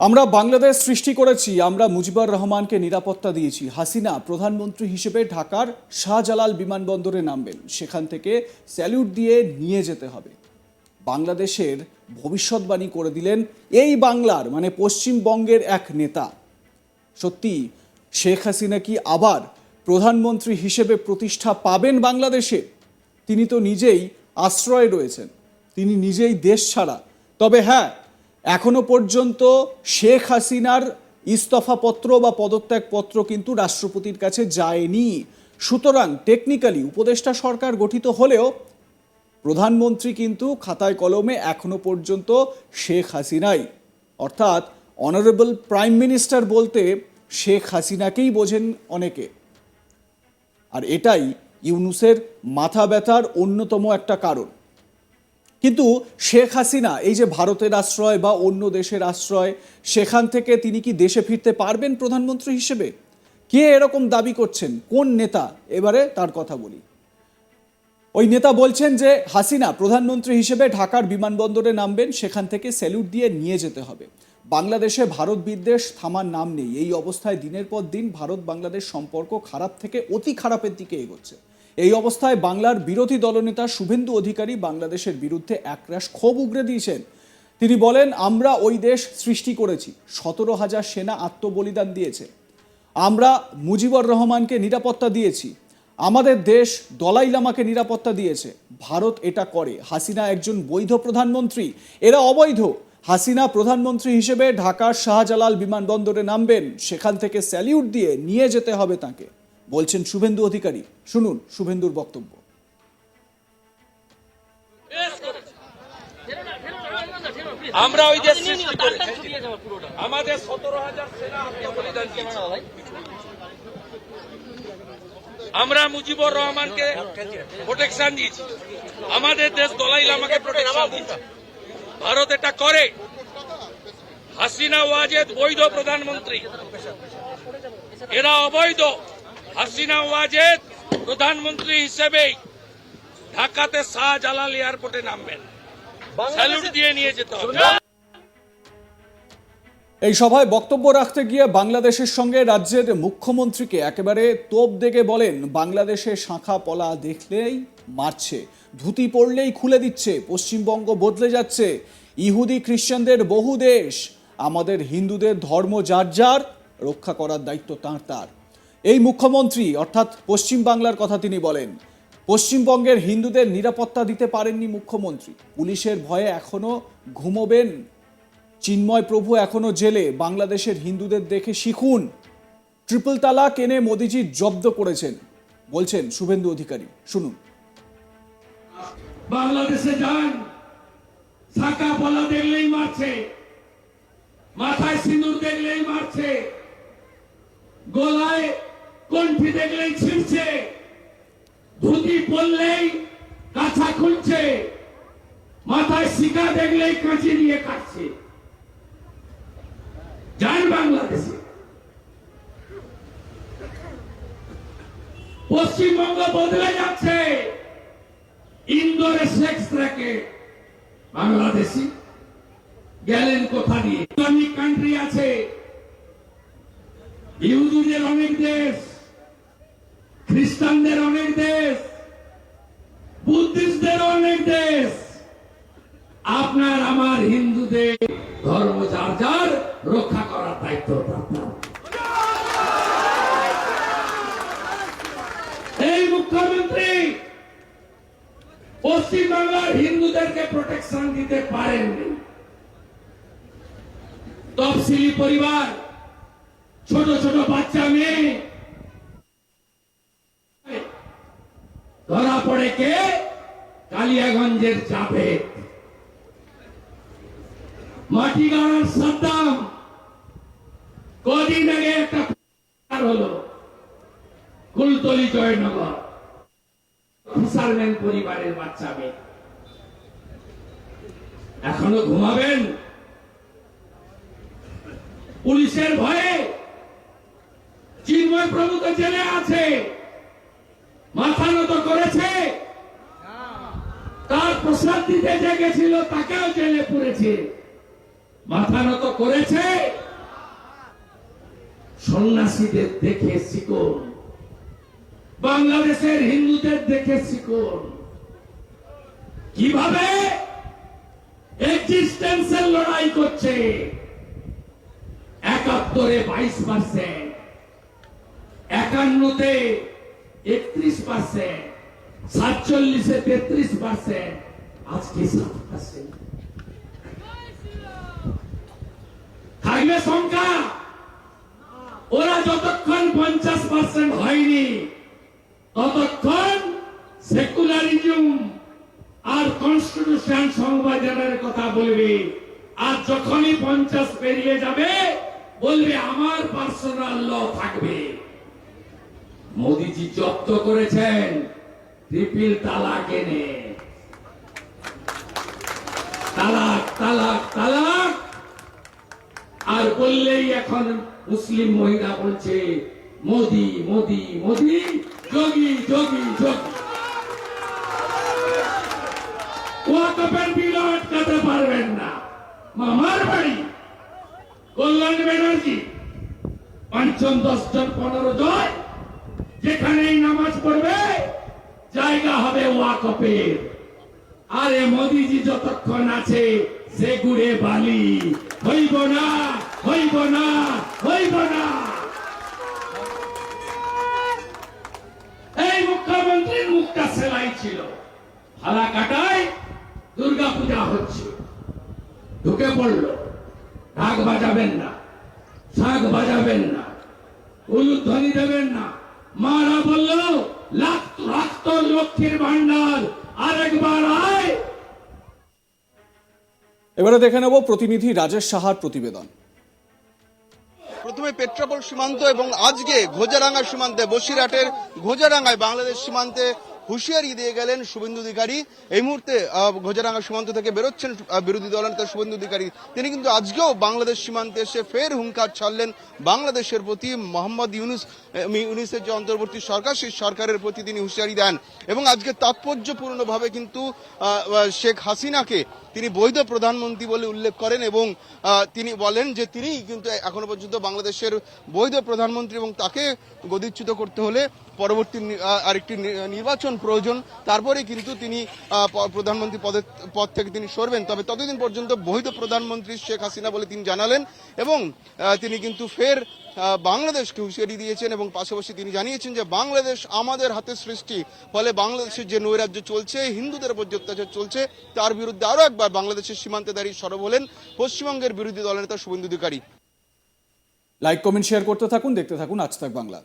আমরা বাংলাদেশ সৃষ্টি করেছি, আমরা মুজিবুর রহমানকে নিরাপত্তা দিয়েছি। হাসিনা প্রধানমন্ত্রী হিসেবে ঢাকার শাহজালাল বিমানবন্দরে নামবেন। সেখান থেকে স্যালিউট দিয়ে নিয়ে যেতে হবে। বাংলাদেশের ভবিষ্যৎবাণী করে দিলেন এই বাংলার মানে পশ্চিমবঙ্গের এক নেতা। সত্যি, শেখ হাসিনা কি আবার প্রধানমন্ত্রী হিসেবে প্রতিষ্ঠা পাবেন বাংলাদেশে? তিনি তো নিজেই আশ্রয়ে রয়েছেন। তিনি নিজেই দেশ ছাড়া। তবে হ্যাঁ এখনও পর্যন্ত শেখ হাসিনার ইস্তফাপত্র বা পদত্যাগপত্র কিন্তু রাষ্ট্রপতির কাছে যায়নি। সুতরাং টেকনিক্যালি উপদেষ্টা সরকার গঠিত হলেও প্রধানমন্ত্রী কিন্তু খাতায় কলমে এখনও পর্যন্ত শেখ হাসিনাই। অর্থাৎ অনারেবল প্রাইম মিনিস্টার বলতে শেখ হাসিনাকেই বোঝেন অনেকে। আর এটাই ইউনুসের মাথা ব্যথার অন্যতম একটা কারণ। কিন্তু শেখ হাসিনা, এই যে ভারতের আশ্রয় বা অন্য দেশের আশ্রয়, সেখান থেকে তিনি কি দেশে ফিরতে পারবেন প্রধানমন্ত্রী হিসেবে? কে এরকম দাবি করছেন? কোন নেতা? এবারে তার কথা বলি। ওই নেতা বলছেন যে, হাসিনা প্রধানমন্ত্রী হিসেবে ঢাকার বিমানবন্দরে নামবেন, সেখান থেকে স্যালুট দিয়ে নিয়ে যেতে হবে। বাংলাদেশে ভারত বিদ্বেষ থামার নাম নেই। এই অবস্থায় দিনের পর দিন ভারত বাংলাদেশ সম্পর্ক খারাপ থেকে অতি খারাপের দিকে এগোচ্ছে। এই অবস্থায় বাংলার বিরোধী দলনেতা শুভেন্দু অধিকারী বাংলাদেশের বিরুদ্ধে একরাশ ক্ষোভ উগরে দিয়েছেন। তিনি বলেন, আমরা ওই দেশ সৃষ্টি করেছি। সতেরো হাজার সেনা আত্মবলিদান দিয়েছে। আমরা মুজিবুর রহমানকে নিরাপত্তা দিয়েছি। আমাদের দেশ দলাই লামাকে নিরাপত্তা দিয়েছে। ভারত এটা করে। হাসিনা একজন বৈধ প্রধানমন্ত্রী। এরা অবৈধ। হাসিনা প্রধানমন্ত্রী হিসেবে ঢাকার শাহজালাল বিমানবন্দরে নামবেন। সেখান থেকে স্যালিউট দিয়ে নিয়ে যেতে হবে তাকে। বলছেন শুভেন্দু অধিকারী। শুনুন শুভেন্দুর বক্তব্য। আমরা ওই করেছি। আমাদের সতেরো হাজার সেনা আমরা মুজিবুর রহমানকে প্রোটেকশন দিয়েছি। আমাদের দেশ দলাই লামাকে প্রোটেকশন দিয়েছে। ভারত এটা করে। হাসিনা ওয়াজেদ বৈধ প্রধানমন্ত্রী। এরা অবৈধ। হাসিনা ওয়াজেদ প্রধানমন্ত্রী হিসেবেই ঢাকাতে শাহজালাল এয়ারপোর্টে নামবেন। স্যালুট দিয়ে নিয়ে যেতে হবে। এই সভায় বক্তব্য রাখতে গিয়ে বাংলাদেশের সঙ্গে রাজ্যের মুখ্যমন্ত্রীকে একেবারে তোপ দেখে বলেন বাংলাদেশে শাখা পলা দেখলেই মারছে ধুতি পড়লেই খুলে দিচ্ছে পশ্চিমবঙ্গ বদলে যাচ্ছে ইহুদি খ্রিস্টানদের বহু দেশ আমাদের হিন্দুদের ধর্ম যার যার রক্ষা করার দায়িত্ব তাঁর তার। এই মুখ্যমন্ত্রী, অর্থাৎ পশ্চিম বাংলার কথা তিনি বলেন, পশ্চিমবঙ্গের হিন্দুদের নিরাপত্তা দিতে পারেননি মুখ্যমন্ত্রী। পুলিশের ভয়ে এখনও ঘুমোবেন। চিন্ময় প্রভু এখনও জেলে। বাংলাদেশের হিন্দুদের দেখে শিখুন। ট্রিপল তালাক এনে মোদিজি জব্দ করেছেন। বলছেন শুভেন্দু অধিকারী। শুনুন। বাংলাদেশে যান। শাখা পলা দেখলেই মারছে। মাথায় সিঁদুর দেখলেই মারছে। গলায় কণ্ঠি দেখলেই ছিঁড়ছে। ধুতি পরলেই কাছা খুলছে। মাথায় শিকা দেখলেই কাঁচি দিয়ে কাটছে। যান বাংলাদেশে। পশ্চিমবঙ্গ বদলে যাচ্ছে। ইন্দোরে সেক্স র্যাকেট বাংলাদেশি। গেলেন কোথা দিয়ে? ইসলামিক কান্ট্রি আছে। ইহুদিদের অনেক দেশ। খ্রিস্টানদের অনেক দেশ, বুদ্ধিস্টদের অনেক দেশ। আপনার আমার হিন্দুদের ধর্ম যার যার, রক্ষা করার দায়িত্ব আপনার। এই মুখ্যমন্ত্রী পশ্চিমবাংলার হিন্দুদেরকে প্রোটেকশন দিতে পারেননি। তফসিলি পরিবার, ছোট ছোট বাচ্চা মেয়ে ধরা পড়ে কে? কালিয়াগঞ্জের জাভেদ মাটিগাড়ার সাদ্দাম। কদিন আগে একটা হলো। কুলতলি জয়নগর। ফিসারম্যান পরিবারের বাচ্চা মেয়ে। এখনও ঘুমাবেন? পুলিশের ভয়ে চিন্ময় প্রভু তো জেলে আছে। মাথা নত করেছে। তার প্রসাদ দিতে যে গেছিল, তাকেও জেলে পুরেছে। মাথা নত করেছে। সন্ন্যাসীদের দেখে শিকন। বাংলাদেশের হিন্দুদের দেখে শিকন। কীভাবে? এক্সিস্টেন্সের লড়াই করছে। একাত্তরে বাইশ পার্সেন্ট। একান্নতে একত্রিশ পার্সেন্ট, সাতচল্লিশে তেত্রিশ পার্সেন্ট, আজকে সাত পার্সেন্ট থাকবে সংখ্যা? ওরা যতক্ষণ পঞ্চাশ পার্সেন্ট হয়নি, ততক্ষণ সেকুলারিজম আর কনস্টিটিউশন সংবিধানের কথা বলবে। আর যখনই পঞ্চাশ পেরিয়ে যাবে, বলবে আমার পার্সোনাল ল থাকবে। মোদিজি জব্দ করেছেন। ট্রিপিল তালাক এনে। তালাক তালাক তালাক। আর বললেই এখন মুসলিম মহিলা বলছে, মোদি মোদি মোদি, যোগী যোগী যোগী। বিল আটকাতে পারবেন না। মামার বাড়ি। কল্যাণ ব্যানার্জি পঞ্চম দশ জন পনেরো জন। যেখানেই নামাজ পড়বে, জায়গা হবে ওয়াকফের। আরে মোদিজি যতক্ষণ আছে, সে গুড়ে বালি। হইব না হইব না হইব না। এই মুখ্যমন্ত্রীর মুখটা সেলাই ছিল। হালা কাটায় দুর্গা পূজা হচ্ছে। ঢুকে পড়ল। ঢাক বাজাবেন না, শাক বাজাবেন না, উলুধ্বনি দেবেন না। মারা বলল লাখ রক্ত লক্ষ্মীর ভান্ডার আরেকবার আয়। এবারে দেখে নেব প্রতিনিধি রাজেশ সাহার প্রতিবেদন। প্রথমে পেট্রাপোল সীমান্ত এবং আজকে ঘোজারাঙ্গা সীমান্তে বসিরহাটের ঘোজারাঙ্গায় বাংলাদেশ সীমান্তে হুঁশিয়ারি দিয়ে গেলেন শুভেন্দু অধিকারী। এই মুহূর্তে ঘোজারাঙ্গা সীমান্ত থেকে বেরোচ্ছেন বিরোধী দলের দলনেতা শুভেন্দু অধিকারী। তিনি কিন্তু আজকেও বাংলাদেশ সীমান্তে এসে ফের হুঙ্কার ছাড়লেন বাংলাদেশের প্রতি মোহাম্মদ ইউনুস ইউনুসের যে অন্তর্বর্তী সরকার, সেই সরকারের প্রতি তিনি হুঁশিয়ারি দেন। এবং আজকে তাৎপর্যপূর্ণভাবে কিন্তু শেখ হাসিনাকে তিনি বৈধ প্রধানমন্ত্রী বলে উল্লেখ করেন এবং তিনি বলেন যে তিনি কিন্তু এখনও পর্যন্ত বাংলাদেশের বৈধ প্রধানমন্ত্রী এবং তাকে গদিচ্যুত করতে হলে পরবর্তী আরেকটি নির্বাচন প্রয়োজন। তারপরে কিন্তু তিনি প্রধানমন্ত্রী পদের পদ থেকে তিনি সরবেন। তবে ততদিন পর্যন্ত বৈধ প্রধানমন্ত্রী শেখ হাসিনা বলে তিনি জানালেন এবং তিনি কিন্তু ফের বাংলাদেশকে হুঁশিয়ারি দিয়েছেন এবং পাশাপাশি তিনি জানিয়েছেন যে বাংলাদেশ আমাদের হাতে সৃষ্টি। ফলে বাংলাদেশের যে নৈরাজ্য চলছে, হিন্দুদের উপর যে অত্যাচার চলছে, তার বিরুদ্ধে আরও একবার বাংলাদেশের সীমান্তে দাঁড়িয়ে সরব হলেন পশ্চিমবঙ্গের বিরোধী দলনেতা Suvendu Adhikari. Like comment share করতে থাকুন, দেখতে থাকুন আজ তাক বাংলা।